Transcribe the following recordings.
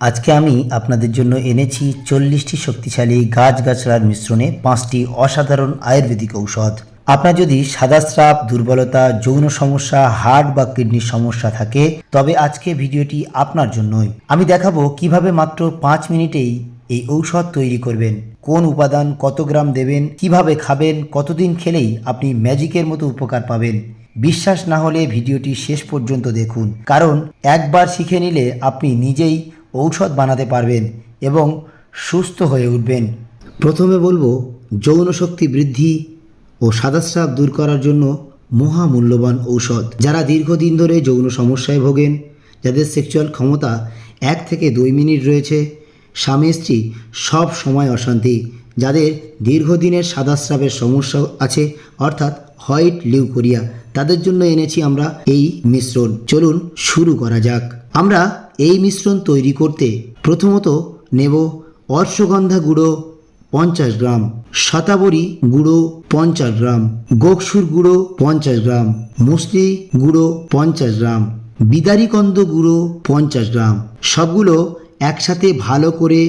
আজকে আমি আপনাদের জন্য এনেছি চল্লিশটি শক্তিশালী গাছগাছড়ার মিশ্রণে পাঁচটি অসাধারণ আয়ুর্বেদিক ঔষধ। আপনার যদি সাদা স্রাব, দুর্বলতা, যৌন সমস্যা হার্ট বা কিডনির সমস্যা থাকে, তবে আজকে ভিডিওটি আপনার জন্যই। আমি দেখাবো কীভাবে মাত্র পাঁচ মিনিটেই এই ঔষধ তৈরি করবেন, কোন উপাদান কত গ্রাম দেবেন, কীভাবে খাবেন, কতদিন খেলেই আপনি ম্যাজিকের মতো উপকার পাবেন। বিশ্বাস না হলে ভিডিওটি শেষ পর্যন্ত দেখুন, কারণ একবার শিখে নিলে আপনি নিজেই ঔষধ বানাতে পারবেন এবং সুস্থ হয়ে উঠবেন। প্রথমে বলব, যৌন শক্তি বৃদ্ধি ও সাদাস্রাব দূর করার জন্য মহামূল্যবান ঔষধ। যারা দীর্ঘদিন ধরে যৌন সমস্যায় ভোগেন, যাদের সেক্সুয়াল ক্ষমতা এক থেকে দুই মিনিট রয়েছে, স্বামী স্ত্রী সব সময় অশান্তি। যাদের দীর্ঘদিনের সাদাস্রাবের সমস্যা আছে, অর্থাৎ হোয়াইট লিউকোরিয়া, তাদের জন্য এনেছি আমরা এই মিশ্রণ। চলুন শুরু করা যাক। আমরা এই মিশ্রণ তৈরি করতে প্রথমত নেব অর্শগন্ধা গুঁড়ো পঞ্চাশ গ্রাম শতাবরী গুঁড়ো পঞ্চাশ গ্রাম, গোকসুর গুঁড়ো পঞ্চাশ গ্রাম, মুসলি গুঁড়ো পঞ্চাশ গ্রাম, বিদারিকন্দ গুঁড়ো পঞ্চাশ গ্রাম, সবগুলো একসাথে ভালো করে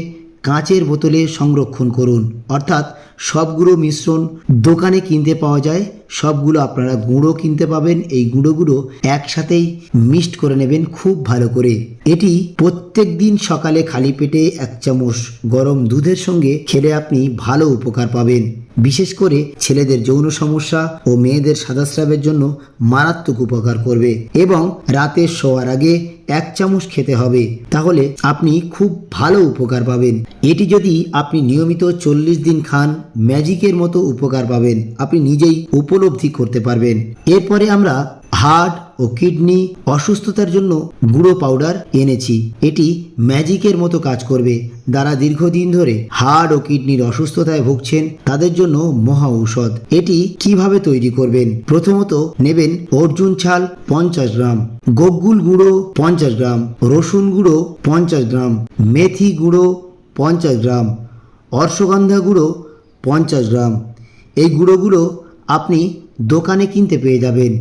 কাঁচের বোতলে সংরক্ষণ করুন। অর্থাৎ সবগুলো মিশ্রণ দোকানে কিনতে পাওয়া যায় সবগুলো আপনারা গুঁড়ো কিনতে পাবেন। এই গুঁড়োগুলো একসাথেই মিক্সড করে নেবেন খুব ভালো করে। এটি প্রত্যেক দিন সকালে খালি পেটে এক চামচ গরম দুধের সঙ্গে খেলে আপনি ভালো উপকার পাবেন। বিশেষ করে ছেলেদের যৌন সমস্যা ও মেয়েদের সাদাস্রাবের জন্য মারাত্মক উপকার করবে এবং রাতে শোয়ার আগে এক চামচ খেতে হবে। তাহলে আপনি খুব ভালো উপকার পাবেন। এটি যদি আপনি নিয়মিত চল্লিশ দিন খান, ম্যাজিকের মতো উপকার পাবেন। আপনি নিজেই উপলব্ধি করতে পারবেন। এরপরে আমরা হার্ট ও কিডনি অসুস্থতার জন্য গুঁড়ো পাউডার এনেছি। এটি ম্যাজিকের মতো কাজ করবে। যারা দীর্ঘদিন ধরে হার্ট ও কিডনির অসুস্থতায় ভুগছেন, তাদের জন্য মহা ঔষধ। এটি কীভাবে তৈরি করবেন? প্রথমত নেবেন অর্জুন ছাল পঞ্চাশ গ্রাম, গগ্গুল গুঁড়ো পঞ্চাশ গ্রাম, রসুন গুঁড়ো পঞ্চাশ গ্রাম, মেথি গুঁড়ো পঞ্চাশ গ্রাম, অর্শগন্ধা গুঁড়ো পঞ্চাশ গ্রাম। এই গুঁড়োগুলো আপনি দোকানে কিনতে পেয়ে যাবেন।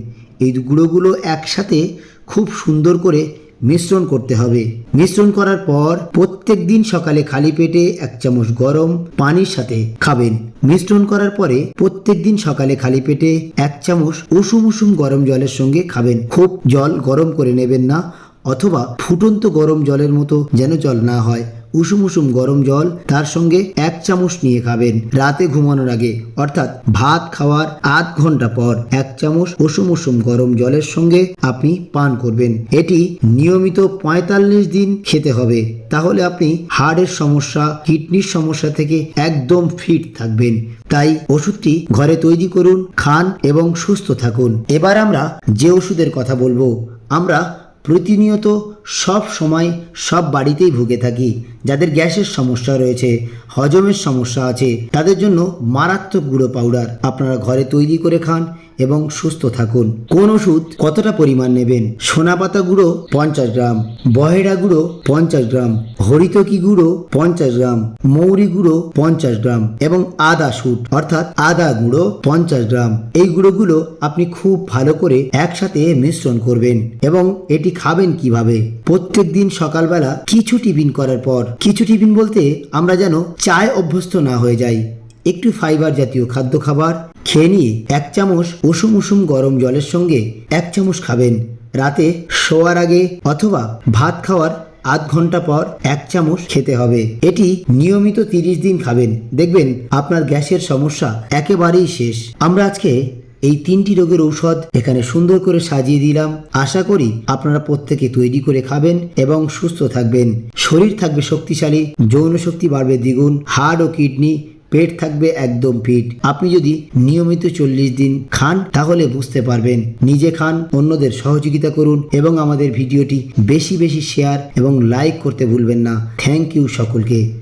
এই গুঁড়োগুলো একসাথে খুব সুন্দর করে মিশ্রণ করতে হবে। মিশ্রণ করার পর প্রত্যেক দিন সকালে খালি পেটে এক চামচ গরম পানির সাথে খাবেন। মিশ্রণ করার পরে প্রত্যেক দিন সকালে খালি পেটে এক চামচ উষুম উষুম গরম জলের সঙ্গে খাবেন। খুব জল গরম করে নেবেন না। অথবা ফুটন্ত গরম জলের মতো যেন জল না হয়। উষুম উষুম গরম জল তার সঙ্গে এক চামচ নিয়ে খাবেন। রাতে ঘুমানোর আগে, অর্থাৎ ভাত খাওয়ার আধ ঘণ্টা পর এক চামচ উষুম উষুম গরম জলের সঙ্গে আপনি পান করবেন। এটি নিয়মিত পঁয়তাল্লিশ দিন খেতে হবে। তাহলে আপনি হার্টের সমস্যা, কিডনির সমস্যা থেকে একদম ফিট থাকবেন। তাই ওষুধটি ঘরে তৈরি করুন, খান এবং সুস্থ থাকুন। এবার আমরা যে ওষুধের কথা বলব, আমরা প্রতিনিয়ত সব সময় সব বাড়িতেই ভুগে থাকি। যাদের গ্যাসের সমস্যা রয়েছে, হজমের সমস্যা আছে, তাদের জন্য মারাত্মক গুঁড়ো পাউডার আপনারা ঘরে তৈরি করে খান। এবং সুস্থ থাকুন। কোন ওষুধ কতটা পরিমাণ নেবেন? সোনাপাতা গুঁড়ো পঞ্চাশ গ্রাম, বহেরা গুঁড়ো পঞ্চাশ গ্রাম, হরিতকি গুঁড়ো পঞ্চাশ গ্রাম, মৌরি গুঁড়ো পঞ্চাশ গ্রাম এবং আদা শুট অর্থাৎ আদা গুঁড়ো পঞ্চাশ গ্রাম। এই গুঁড়োগুলো আপনি খুব ভালো করে একসাথে মিশ্রণ করবেন এবং এটি খাবেন কীভাবে? প্রত্যেক দিন সকালবেলা কিছু টিফিন করার পর, কিছু টিফিন বলতে আমরা যেন চায় অভ্যস্ত না হয়ে যাই। একটু ফাইবার জাতীয় খাদ্য খাবার। খেয়ে নিয়ে এক চামচ উষুম উষুম গরম জলের সঙ্গে এক চামচ খাবেন। রাতে শোয়ার আগে অথবা ভাত খাওয়ার আধ ঘণ্টা পর এক চামচ খেতে হবে। এটি নিয়মিত তিরিশ দিন খাবেন। দেখবেন আপনার গ্যাসের সমস্যা একেবারেই শেষ। আমরা আজকে এই তিনটি রোগের ঔষধ এখানে সুন্দর করে সাজিয়ে দিলাম। আশা করি আপনারা প্রত্যেকে তৈরি করে খাবেন এবং সুস্থ থাকবেন। শরীর থাকবে শক্তিশালী যৌন শক্তি বাড়বে দ্বিগুণ। হার্ট ও কিডনি পেট থাকবে একদম ফিট। আপনি যদি নিয়মিত চল্লিশ দিন খান, তাহলে বুঝতে পারবেন। নিজে খান, অন্যদের সহযোগিতা করুন এবং আমাদের ভিডিওটি বেশি বেশি শেয়ার এবং লাইক করতে ভুলবেন না। থ্যাংক ইউ সকলকে।